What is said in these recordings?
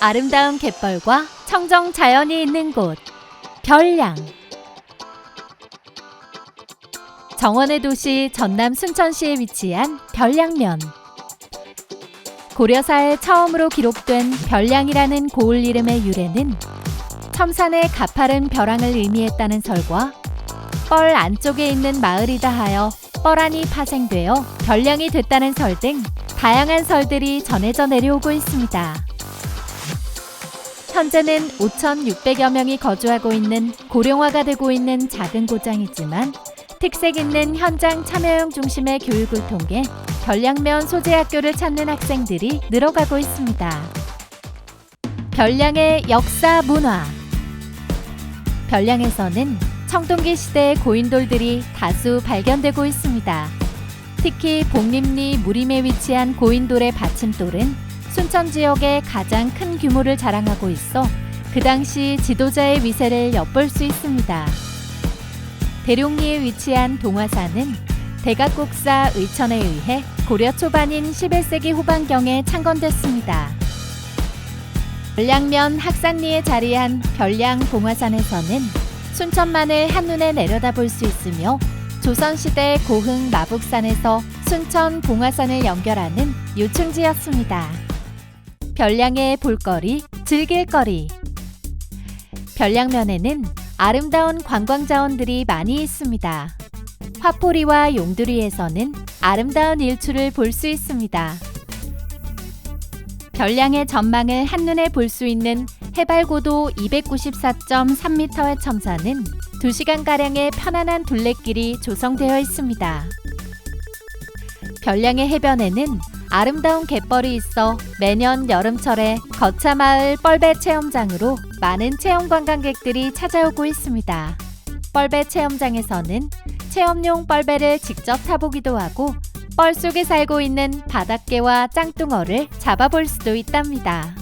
아름다운 갯벌과 청정 자연이 있는 곳 별량 정원의 도시 전남 순천시에 위치한 별량면 고려사에 처음으로 기록된 별량이라는 고을 이름의 유래는 첨산의 가파른 벼랑을 의미했다는 설과 뻘 안쪽에 있는 마을이다 하여 뻘안이 파생되어 별량이 됐다는 설 등 다양한 설들이 전해져 내려오고 있습니다. 현재는 5,600여 명이 거주하고 있는 고령화가 되고 있는 작은 고장이지만 특색 있는 현장 참여형 중심의 교육을 통해 별량면 소재 학교를 찾는 학생들이 늘어가고 있습니다. 별량의 역사 문화 별량에서는 청동기 시대의 고인돌들이 다수 발견되고 있습니다. 특히 복림리 무림에 위치한 고인돌의 받침돌은 순천 지역의 가장 큰 규모를 자랑하고 있어 그 당시 지도자의 위세를 엿볼 수 있습니다. 대룡리에 위치한 동화사는 대각국사 의천에 의해 고려 초반인 11세기 후반경에 창건됐습니다. 별량면 학산리에 자리한 별량 동화산에서는 순천만을 한눈에 내려다볼 수 있으며 조선시대 고흥 마북산에서 순천 봉화산을 연결하는 요충지였습니다. 별량의 볼거리, 즐길거리. 별량면에는 아름다운 관광 자원들이 많이 있습니다. 화포리와 용두리에서는 아름다운 일출을 볼 수 있습니다. 별량의 전망을 한눈에 볼 수 있는 해발 고도 294.3m의 첨사는 2시간가량의 편안한 둘레길이 조성되어 있습니다. 별량의 해변에는 아름다운 갯벌이 있어 매년 여름철에 거차마을 뻘배 체험장으로 많은 체험 관광객들이 찾아오고 있습니다. 뻘배 체험장에서는 체험용 뻘배를 직접 타보기도 하고 뻘 속에 살고 있는 바닷개와 짱뚱어를 잡아볼 수도 있답니다.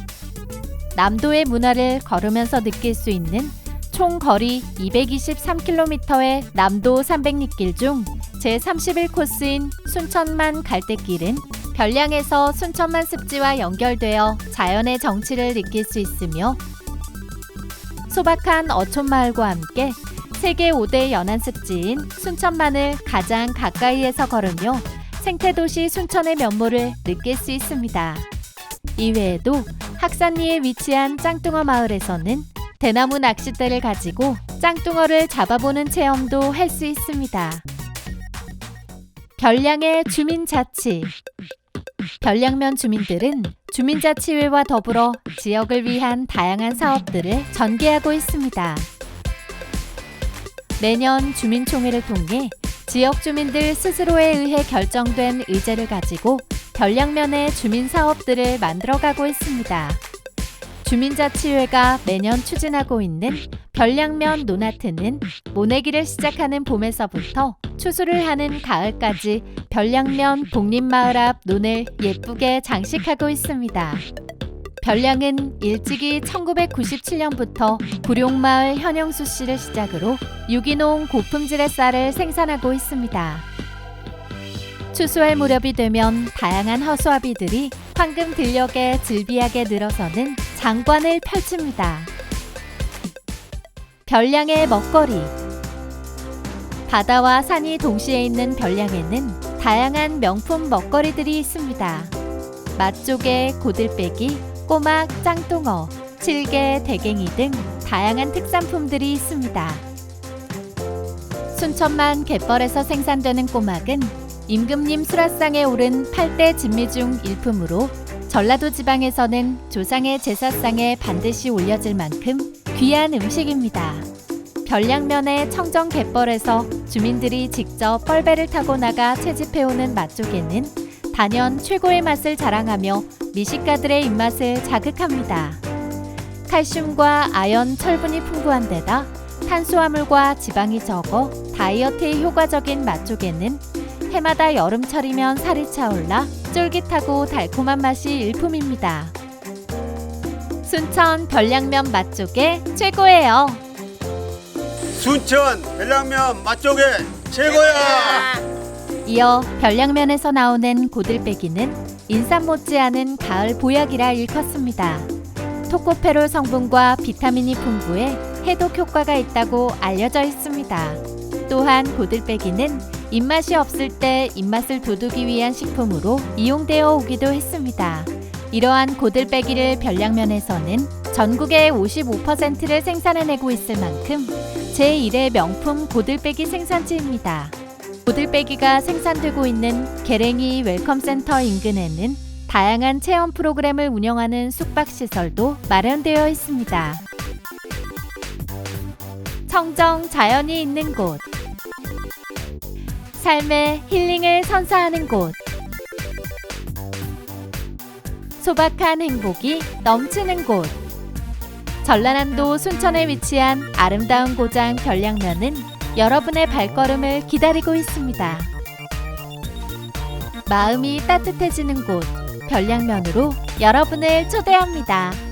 남도의 문화를 걸으면서 느낄 수 있는 총 거리 223km의 남도 300리길 중 제31코스인 순천만 갈대길은 별량에서 순천만 습지와 연결되어 자연의 정취를 느낄 수 있으며 소박한 어촌마을과 함께 세계 5대 연안 습지인 순천만을 가장 가까이에서 걸으며 생태도시 순천의 면모를 느낄 수 있습니다. 이외에도 학산리에 위치한 짱뚱어 마을에서는 대나무 낚싯대를 가지고 짱뚱어를 잡아보는 체험도 할 수 있습니다. 별량의 주민자치 별량면 주민들은 주민자치회와 더불어 지역을 위한 다양한 사업들을 전개하고 있습니다. 매년 주민총회를 통해 지역 주민들 스스로에 의해 결정된 의제를 가지고 별량면의 주민 사업들을 만들어가고 있습니다. 주민자치회가 매년 추진하고 있는 별량면 논아트는 모내기를 시작하는 봄에서부터 추수를 하는 가을까지 별량면 복림마을 앞 논을 예쁘게 장식하고 있습니다. 별량은 일찍이 1997년부터 구룡마을 현영수 씨를 시작으로 유기농 고품질의 쌀을 생산하고 있습니다. 추수할 무렵이 되면 다양한 허수아비들이 황금 들녘에 즐비하게 늘어서는 장관을 펼칩니다. 별량의 먹거리 바다와 산이 동시에 있는 별량에는 다양한 명품 먹거리들이 있습니다. 맛조개, 고들빼기, 꼬막, 짱뚱어, 칠개, 대갱이 등 다양한 특산품들이 있습니다. 순천만 갯벌에서 생산되는 꼬막은 임금님 수라상에 오른 8대 진미 중 일품으로 전라도 지방에서는 조상의 제사상에 반드시 올려질 만큼 귀한 음식입니다. 별량면의 청정 갯벌에서 주민들이 직접 뻘배를 타고 나가 채집해오는 맛조개는 단연 최고의 맛을 자랑하며 미식가들의 입맛을 자극합니다. 칼슘과 아연, 철분이 풍부한 데다 탄수화물과 지방이 적어 다이어트에 효과적인 맛조개는 해마다 여름철이면 살이 차올라 쫄깃하고 달콤한 맛이 일품입니다. 순천 별량면 맛조개 최고예요. 순천 별량면 맛조개 최고야. 이어 별량면에서 나오는 고들빼기는 인삼 못지않은 가을 보약이라 일컫습니다. 토코페롤 성분과 비타민이 풍부해 해독 효과가 있다고 알려져 있습니다. 또한 고들빼기는 입맛이 없을 때 입맛을 돋우기 위한 식품으로 이용되어 오기도 했습니다. 이러한 고들빼기를 별량면에서는 전국의 55%를 생산해내고 있을 만큼 제1의 명품 고들빼기 생산지입니다. 고들빼기가 생산되고 있는 계랭이 웰컴센터 인근에는 다양한 체험 프로그램을 운영하는 숙박시설도 마련되어 있습니다. 청정 자연이 있는 곳. 삶의 힐링을 선사하는 곳. 소박한 행복이 넘치는 곳. 전라남도 순천에 위치한 아름다운 고장 별량면은 여러분의 발걸음을 기다리고 있습니다. 마음이 따뜻해지는 곳 별량면으로 여러분을 초대합니다.